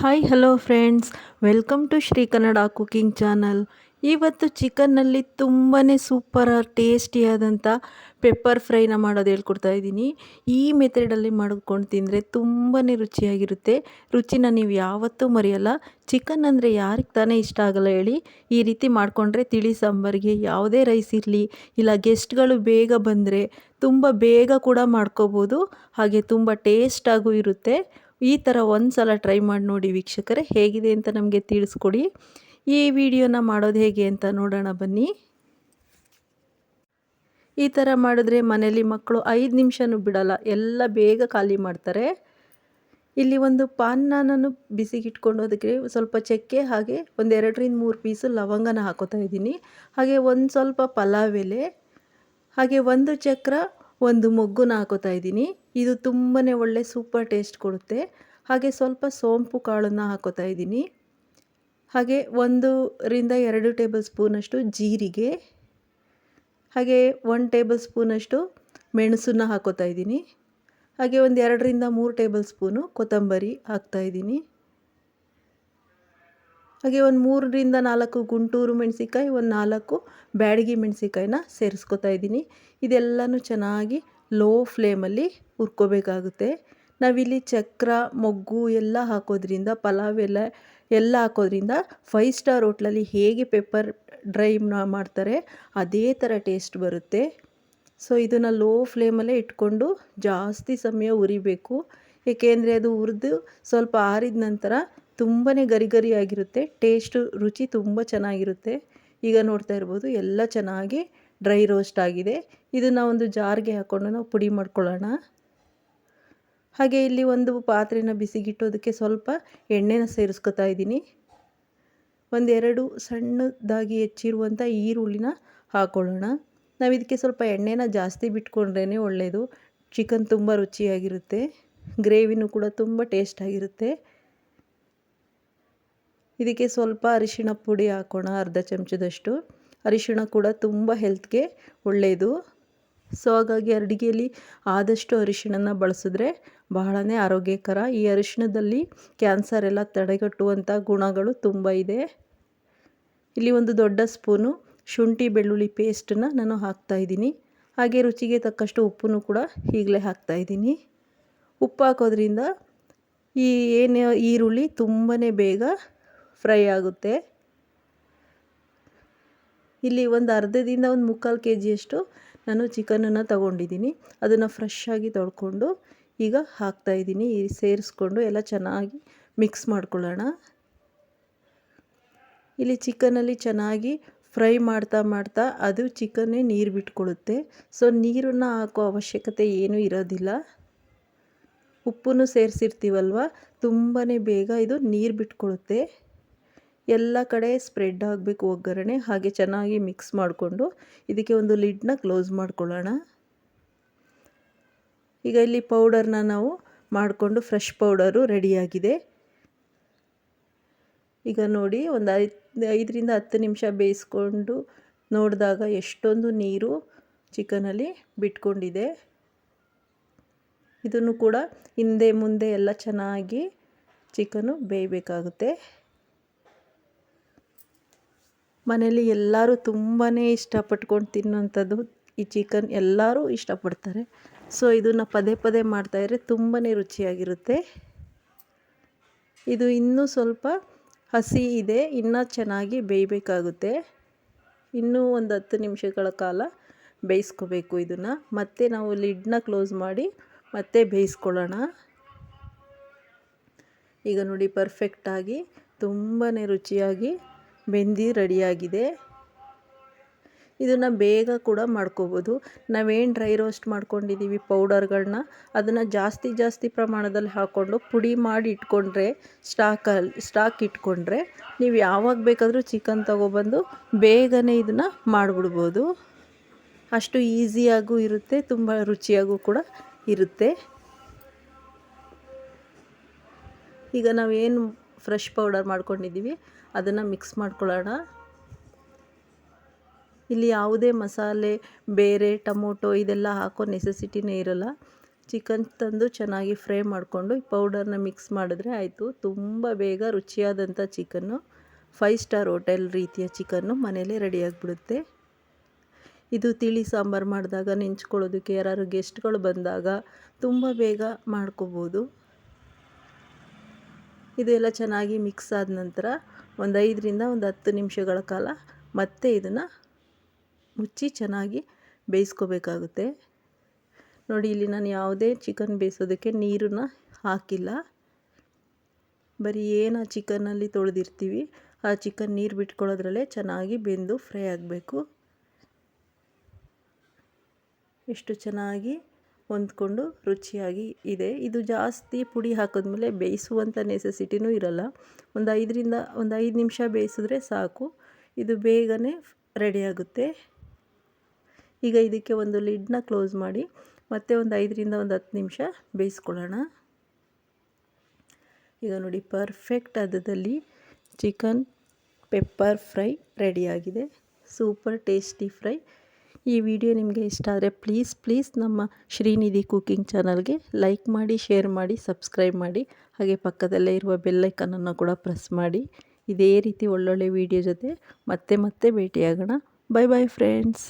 Hi hello friends welcome to Shri Kannada cooking channel ಇವತ್ತು ಚಿಕನ್ನಲ್ಲಿ ತುಂಬಾ ಸೂಪರ್ ಟೇಸ್ಟಿಯಾದಂಥ ಪೆಪ್ಪರ್ ಫ್ರೈನ ಮಾಡೋದು ಹೇಳ್ಕೊಡ್ತಾ ಇದ್ದೀನಿ. ಈ ಮೆಥಡಲ್ಲಿ ಮಾಡ್ಕೊಂಡು ತಿಂದರೆ ತುಂಬಾ ರುಚಿಯಾಗಿರುತ್ತೆ. ರುಚಿನ ನೀವು ಯಾವತ್ತೂ ಮರೆಯಲ್ಲ. ಚಿಕನ್ ಅಂದರೆ ಯಾರಿಗೆ ತಾನೇ ಇಷ್ಟ ಆಗಲ್ಲ ಹೇಳಿ. ಈ ರೀತಿ ಮಾಡಿಕೊಂಡ್ರೆ ತಿಳಿ ಸಾಂಬಾರಿಗೆ ಯಾವುದೇ ರೈಸ್ ಇರಲಿ, ಇಲ್ಲ ಗೆಸ್ಟ್ಗಳು ಬೇಗ ಬಂದರೆ ತುಂಬ ಬೇಗ ಕೂಡ ಮಾಡ್ಕೋಬೋದು. ಹಾಗೆ ತುಂಬ ಟೇಸ್ಟಾಗೂ ಇರುತ್ತೆ. ಈ ಥರ ಒಂದು ಸಲ ಟ್ರೈ ಮಾಡಿ ನೋಡಿ ವೀಕ್ಷಕರೇ, ಹೇಗಿದೆ ಅಂತ ನಮಗೆ ತಿಳಿಸ್ಕೊಡಿ. ಈ ವಿಡಿಯೋನ ಮಾಡೋದು ಹೇಗೆ ಅಂತ ನೋಡೋಣ ಬನ್ನಿ. ಈ ಥರ ಮಾಡಿದ್ರೆ ಮನೇಲಿ ಮಕ್ಕಳು ಐದು ನಿಮಿಷನೂ ಬಿಡಲ್ಲ, ಎಲ್ಲ ಬೇಗ ಖಾಲಿ ಮಾಡ್ತಾರೆ. ಇಲ್ಲಿ ಒಂದು ಪಾನ್ನ ನಾನು ಬಿಸಿಗೆ ಇಟ್ಕೊಂಡು ಅದಕ್ಕೆ ಸ್ವಲ್ಪ ಚಕ್ಕೆ, ಹಾಗೆ ಒಂದು ಎರಡರಿಂದ ಮೂರು ಪೀಸು ಲವಂಗನ ಹಾಕೋತಾ ಇದ್ದೀನಿ. ಹಾಗೆ ಒಂದು ಸ್ವಲ್ಪ ಪಲಾವ್ ಎಲೆ, ಹಾಗೆ ಒಂದು ಚಕ್ರ ಒಂದು ಮೊಗ್ಗುನ ಹಾಕೋತಾ ಇದ್ದೀನಿ. ಇದು ತುಂಬಾ ಒಳ್ಳೆ ಸೂಪರ್ ಟೇಸ್ಟ್ ಕೊಡುತ್ತೆ. ಹಾಗೆ ಸ್ವಲ್ಪ ಸೋಂಪು ಕಾಳನ್ನು ಹಾಕೋತಾ ಇದ್ದೀನಿ. ಹಾಗೆ ಒಂದರಿಂದ ಎರಡು ಟೇಬಲ್ ಸ್ಪೂನಷ್ಟು ಜೀರಿಗೆ. ಹಾಗೆ ಒನ್ ಟೇಬಲ್ ಸ್ಪೂನಷ್ಟು ಮೆಣಸನ್ನ ಹಾಕೋತಾ ಇದ್ದೀನಿ. ಹಾಗೆ ಒಂದು ಎರಡರಿಂದ ಮೂರು ಟೇಬಲ್ ಸ್ಪೂನು ಕೊತ್ತಂಬರಿ ಹಾಕ್ತಾಯಿದ್ದೀನಿ ಹಾಗೆ ಒಂದು ಮೂರರಿಂದ ನಾಲ್ಕು ಗುಂಟೂರು ಮೆಣಸಿಕಾಯಿ ಒಂದು ನಾಲ್ಕು ಬ್ಯಾಡಗಿ ಮೆಣಸಿಕಾಯಿನ ಸೇರಿಸ್ಕೊತಾ ಇದ್ದೀನಿ. ಇದೆಲ್ಲನೂ ಚೆನ್ನಾಗಿ ಲೋ ಫ್ಲೇಮಲ್ಲಿ ಹುರ್ಕೋಬೇಕಾಗುತ್ತೆ. ನಾವಿಲ್ಲಿ ಚಕ್ರ, ಮೊಗ್ಗು ಎಲ್ಲ ಹಾಕೋದ್ರಿಂದ, ಪಲಾವ್ ಎಲ್ಲ ಎಲ್ಲ ಹಾಕೋದ್ರಿಂದ ಫೈವ್ ಸ್ಟಾರ್ ಹೋಟ್ಲಲ್ಲಿ ಹೇಗೆ ಪೆಪ್ಪರ್ ಡ್ರೈ ಮಾಡ್ತಾರೆ, ಅದೇ ಥರ ಟೇಸ್ಟ್ ಬರುತ್ತೆ. ಸೊ ಇದನ್ನು ಲೋ ಫ್ಲೇಮಲ್ಲೇ ಇಟ್ಕೊಂಡು ಜಾಸ್ತಿ ಸಮಯ ಉರಿಬೇಕು ಏಕೆಂದರೆ ಅದು ಹುರಿದು ಸ್ವಲ್ಪ ಆರಿದ ನಂತರ ತುಂಬಾ ಗರಿ ಗರಿಯಾಗಿರುತ್ತೆ ಟೇಸ್ಟು, ರುಚಿ ತುಂಬ ಚೆನ್ನಾಗಿರುತ್ತೆ. ಈಗ ನೋಡ್ತಾ ಇರ್ಬೋದು, ಎಲ್ಲ ಚೆನ್ನಾಗಿ ಡ್ರೈ ರೋಸ್ಟ್ ಆಗಿದೆ. ಇದನ್ನು ಒಂದು ಜಾರ್ಗೆ ಹಾಕ್ಕೊಂಡು ನಾವು ಪುಡಿ ಮಾಡ್ಕೊಳ್ಳೋಣ. ಹಾಗೆ ಇಲ್ಲಿ ಒಂದು ಪಾತ್ರೆನ ಬಿಸಿಗಿಟ್ಟೋದಕ್ಕೆ ಸ್ವಲ್ಪ ಎಣ್ಣೆನ ಸೇರಿಸ್ಕೊತಾ ಇದ್ದೀನಿ. ಒಂದೆರಡು ಸಣ್ಣದಾಗಿ ಹೆಚ್ಚಿರುವಂಥ ಈರುಳ್ಳಿನ ಹಾಕ್ಕೊಳ್ಳೋಣ ನಾವು ಇದಕ್ಕೆ ಸ್ವಲ್ಪ ಎಣ್ಣೆನ ಜಾಸ್ತಿ ಬಿಟ್ಕೊಂಡ್ರೇ ಒಳ್ಳೆಯದು ಚಿಕನ್ ತುಂಬ ರುಚಿಯಾಗಿರುತ್ತೆ. ಗ್ರೇವಿನೂ ಕೂಡ ತುಂಬ ಟೇಸ್ಟಾಗಿರುತ್ತೆ. ಇದಕ್ಕೆ ಸ್ವಲ್ಪ ಅರಿಶಿಣ ಪುಡಿ ಹಾಕೋಣ, ಅರ್ಧ ಚಮಚದಷ್ಟು. ಅರಿಶಿಣ ಕೂಡ ತುಂಬ ಹೆಲ್ತ್ಗೆ ಒಳ್ಳೆಯದು ಸೊ ಹಾಗಾಗಿ ಅಡುಗೆಯಲ್ಲಿ ಆದಷ್ಟು ಅರಿಶಿಣನ ಬಳಸಿದ್ರೆ ಬಹಳನೇ ಆರೋಗ್ಯಕರ. ಈ ಅರಿಶಿಣದಲ್ಲಿ ಕ್ಯಾನ್ಸರ್ ಎಲ್ಲ ತಡೆಗಟ್ಟುವಂಥ ಗುಣಗಳು ತುಂಬ ಇದೆ. ಇಲ್ಲಿ ಒಂದು ದೊಡ್ಡ ಸ್ಪೂನು ಶುಂಠಿ ಬೆಳ್ಳುಳ್ಳಿ ಪೇಸ್ಟನ್ನು ನಾನು ಹಾಕ್ತಾಯಿದ್ದೀನಿ ಹಾಗೆ ರುಚಿಗೆ ತಕ್ಕಷ್ಟು ಉಪ್ಪನ್ನು ಕೂಡ ಈಗಲೇ ಹಾಕ್ತಾಯಿದ್ದೀನಿ ಉಪ್ಪು ಹಾಕೋದ್ರಿಂದ ಈ ಏನು ಈರುಳ್ಳಿ ತುಂಬಾ ಬೇಗ ಫ್ರೈ ಆಗುತ್ತೆ. ಇಲ್ಲಿ ಒಂದು ಅರ್ಧದಿಂದ ಒಂದು ಮುಕ್ಕಾಲು ಕೆ ಜಿಯಷ್ಟು ನಾನು ಚಿಕನನ್ನು ತಗೊಂಡಿದ್ದೀನಿ. ಅದನ್ನು ಫ್ರೆಶ್ ಆಗಿ ತೊಳ್ಕೊಂಡು ಈಗ ಹಾಕ್ತಾಯಿದ್ದೀನಿ ಸೇರಿಸ್ಕೊಂಡು ಎಲ್ಲ ಚೆನ್ನಾಗಿ ಮಿಕ್ಸ್ ಮಾಡ್ಕೊಳ್ಳೋಣ. ಇಲ್ಲಿ ಚಿಕನಲ್ಲಿ ಚೆನ್ನಾಗಿ ಫ್ರೈ ಮಾಡ್ತಾ ಮಾಡ್ತಾ ಅದು ಚಿಕನ್ನೇ ನೀರು ಬಿಟ್ಕೊಳ್ಳುತ್ತೆ. ಸೊ ನೀರನ್ನು ಹಾಕೋ ಅವಶ್ಯಕತೆ ಏನೂ ಇರೋದಿಲ್ಲ. ಉಪ್ಪನ್ನು ಸೇರಿಸಿರ್ತೀವಲ್ವ? ತುಂಬಾ ಬೇಗ ಇದು ನೀರು ಬಿಟ್ಕೊಳ್ಳುತ್ತೆ. ಎಲ್ಲ ಕಡೆ ಸ್ಪ್ರೆಡ್ ಆಗಬೇಕು ಒಗ್ಗರಣೆ, ಹಾಗೆ ಚೆನ್ನಾಗಿ ಮಿಕ್ಸ್ ಮಾಡಿಕೊಂಡು ಇದಕ್ಕೆ ಒಂದು ಲಿಡ್ನ ಕ್ಲೋಸ್ ಮಾಡ್ಕೊಳ್ಳೋಣ. ಈಗ ಇಲ್ಲಿ ಪೌಡರ್ನ ನಾವು ಮಾಡಿಕೊಂಡು ಫ್ರೆಶ್ ಪೌಡರು ರೆಡಿಯಾಗಿದೆ ಈಗ ನೋಡಿ ಒಂದು ಐದು, ಐದರಿಂದ ಹತ್ತು ನಿಮಿಷ ಬೇಯಿಸ್ಕೊಂಡು ನೋಡಿದಾಗ ಎಷ್ಟೊಂದು ನೀರು ಚಿಕನಲ್ಲಿ ಬಿಟ್ಕೊಂಡಿದೆ. ಇದನ್ನು ಕೂಡ ಹಿಂದೆ ಮುಂದೆ ಎಲ್ಲ ಚೆನ್ನಾಗಿ ಚಿಕನು ಬೇಯಬೇಕಾಗುತ್ತೆ. ಮನೇಲಿ ಎಲ್ಲರೂ ತುಂಬಾ ಇಷ್ಟಪಟ್ಕೊಂಡು ತಿನ್ನುವಂಥದ್ದು ಈ ಚಿಕನ್ ಎಲ್ಲರೂ ಇಷ್ಟಪಡ್ತಾರೆ. ಸೊ ಇದನ್ನು ಪದೇ ಪದೇ ಮಾಡ್ತಾಯಿದ್ರೆ ತುಂಬಾ ರುಚಿಯಾಗಿರುತ್ತೆ. ಇದು ಇನ್ನೂ ಸ್ವಲ್ಪ ಹಸಿ ಇದೆ, ಇನ್ನೂ ಚೆನ್ನಾಗಿ ಬೇಯಬೇಕಾಗುತ್ತೆ. ಇನ್ನೂ ಒಂದು ಹತ್ತು ನಿಮಿಷಗಳ ಕಾಲ ಬೇಯಿಸ್ಕೋಬೇಕು ಇದನ್ನು. ಮತ್ತೆ ನಾವು ಲಿಡ್ನ ಕ್ಲೋಸ್ ಮಾಡಿ ಮತ್ತೆ ಬೇಯಿಸ್ಕೊಳ್ಳೋಣ. ಈಗ ನೋಡಿ ಪರ್ಫೆಕ್ಟಾಗಿ ತುಂಬಾ ರುಚಿಯಾಗಿ ಬೆಂದಿ ರೆಡಿಯಾಗಿದೆ. ಇದನ್ನು ಬೇಗ ಕೂಡ ಮಾಡ್ಕೋಬೋದು. ನಾವೇನು ಡ್ರೈ ರೋಸ್ಟ್ ಮಾಡ್ಕೊಂಡಿದ್ದೀವಿ ಪೌಡರ್ಗಳನ್ನ ಅದನ್ನು ಜಾಸ್ತಿ ಜಾಸ್ತಿ ಪ್ರಮಾಣದಲ್ಲಿ ಹಾಕ್ಕೊಂಡು ಪುಡಿ ಮಾಡಿ ಇಟ್ಕೊಂಡ್ರೆ ಸ್ಟಾಕಲ್ಲಿ ಸ್ಟಾಕ್ ಇಟ್ಕೊಂಡ್ರೆ ನೀವು ಯಾವಾಗ ಬೇಕಾದರೂ ಚಿಕನ್ ತೊಗೊಬಂದು ಬೇಗನೆ ಇದನ್ನು ಮಾಡಿಬಿಡ್ಬೋದು. ಅಷ್ಟು ಈಸಿಯಾಗೂ ಇರುತ್ತೆ, ತುಂಬ ರುಚಿಯಾಗೂ ಕೂಡ ಇರುತ್ತೆ. ಈಗ ನಾವೇನು ಫ್ರೆಶ್ ಪೌಡರ್ ಮಾಡ್ಕೊಂಡಿದ್ದೀವಿ ಅದನ್ನು ಮಿಕ್ಸ್ ಮಾಡ್ಕೊಳ್ಳೋಣ. ಇಲ್ಲಿ ಯಾವುದೇ ಮಸಾಲೆ, ಬೇರೆ, ಟೊಮೊಟೊ ಇದೆಲ್ಲ ಹಾಕೋ ನೆಸೆಸಿಟಿನೇ ಇರೋಲ್ಲ. ಚಿಕನ್ ತಂದು ಚೆನ್ನಾಗಿ ಫ್ರೈ ಮಾಡಿಕೊಂಡು ಈ ಪೌಡರ್ನ ಮಿಕ್ಸ್ ಮಾಡಿದ್ರೆ ಆಯಿತು. ತುಂಬ ಬೇಗ ರುಚಿಯಾದಂಥ ಚಿಕನ್ನು ಫೈವ್ ಸ್ಟಾರ್ ಹೋಟೆಲ್ ರೀತಿಯ ಚಿಕನ್ನು ಮನೇಲೇ ರೆಡಿಯಾಗಿಬಿಡುತ್ತೆ ಇದು ತಿಳಿ ಸಾಂಬಾರು ಮಾಡಿದಾಗ, ನೆಂಚ್ಕೊಳ್ಳೋದಕ್ಕೆ ಯಾರು ಗೆಸ್ಟ್ಗಳು ಬಂದಾಗ ತುಂಬ ಬೇಗ ಮಾಡ್ಕೋಬೋದು. ಇದೆಲ್ಲ ಚೆನ್ನಾಗಿ ಮಿಕ್ಸ್ ಆದ ನಂತರ ಒಂದು ಐದರಿಂದ ಒಂದು ಹತ್ತು ನಿಮಿಷಗಳ ಕಾಲ ಮತ್ತೆ ಇದನ್ನು ಮುಚ್ಚಿ ಚೆನ್ನಾಗಿ ಬೇಯಿಸ್ಕೋಬೇಕಾಗುತ್ತೆ. ನೋಡಿ, ಇಲ್ಲಿ ನಾನು ಯಾವುದೇ ಚಿಕನ್ ಬೇಯಿಸೋದಕ್ಕೆ ನೀರನ್ನು ಹಾಕಿಲ್ಲ. ಬರೀ ಏನು ಆ ಚಿಕನ್ನಲ್ಲಿ ತೊಳೆದಿರ್ತೀವಿ, ಆ ಚಿಕನ್ ನೀರು ಬಿಟ್ಕೊಳ್ಳೋದ್ರಲ್ಲೇ ಚೆನ್ನಾಗಿ ಬೆಂದು ಫ್ರೈ ಆಗಬೇಕು. ಎಷ್ಟು ಚೆನ್ನಾಗಿ ಹೊಂದ್ಕೊಂಡು ರುಚಿಯಾಗಿ ಇದೆ. ಇದು ಜಾಸ್ತಿ ಪುಡಿ ಹಾಕಿದ್ಮೇಲೆ ಬೇಯಿಸುವಂಥ ನೆಸೆಸಿಟಿನೂ ಇರಲ್ಲ. ಒಂದು ಐದರಿಂದ, ಒಂದು ಐದು ನಿಮಿಷ ಬೇಯಿಸಿದ್ರೆ ಸಾಕು. ಇದು ಬೇಗನೆ ರೆಡಿಯಾಗುತ್ತೆ ಈಗ ಇದಕ್ಕೆ ಒಂದು ಲಿಡ್ನ ಕ್ಲೋಸ್ ಮಾಡಿ, ಮತ್ತೆ ಒಂದು ಐದರಿಂದ ಒಂದು ಹತ್ತು ನಿಮಿಷ ಬೇಯಿಸ್ಕೊಳ್ಳೋಣ. ಈಗ ನೋಡಿ ಪರ್ಫೆಕ್ಟ್ ಅದದಲ್ಲಿ ಚಿಕನ್ ಪೆಪ್ಪರ್ ಫ್ರೈ ರೆಡಿಯಾಗಿದೆ ಸೂಪರ್ ಟೇಸ್ಟಿ ಫ್ರೈ ಈ ವಿಡಿಯೋ ನಿಮಗೆ ಇಷ್ಟ ಆದರೆ ಪ್ಲೀಸ್ ಪ್ಲೀಸ್ ನಮ್ಮ ಶ್ರೀನಿಧಿ ಕುಕಿಂಗ್ ಚಾನಲ್ಗೆ ಲೈಕ್ ಮಾಡಿ, ಶೇರ್ ಮಾಡಿ, ಸಬ್ಸ್ಕ್ರೈಬ್ ಮಾಡಿ. ಹಾಗೆ ಪಕ್ಕದಲ್ಲೇ ಇರುವ ಬೆಲ್ಲೈಕನನ್ನು ಕೂಡ ಪ್ರೆಸ್ ಮಾಡಿ. ಇದೇ ರೀತಿ ಒಳ್ಳೊಳ್ಳೆ ವಿಡಿಯೋ ಜೊತೆ ಮತ್ತೆ ಮತ್ತೆ ಭೇಟಿಯಾಗೋಣ. Bye bye friends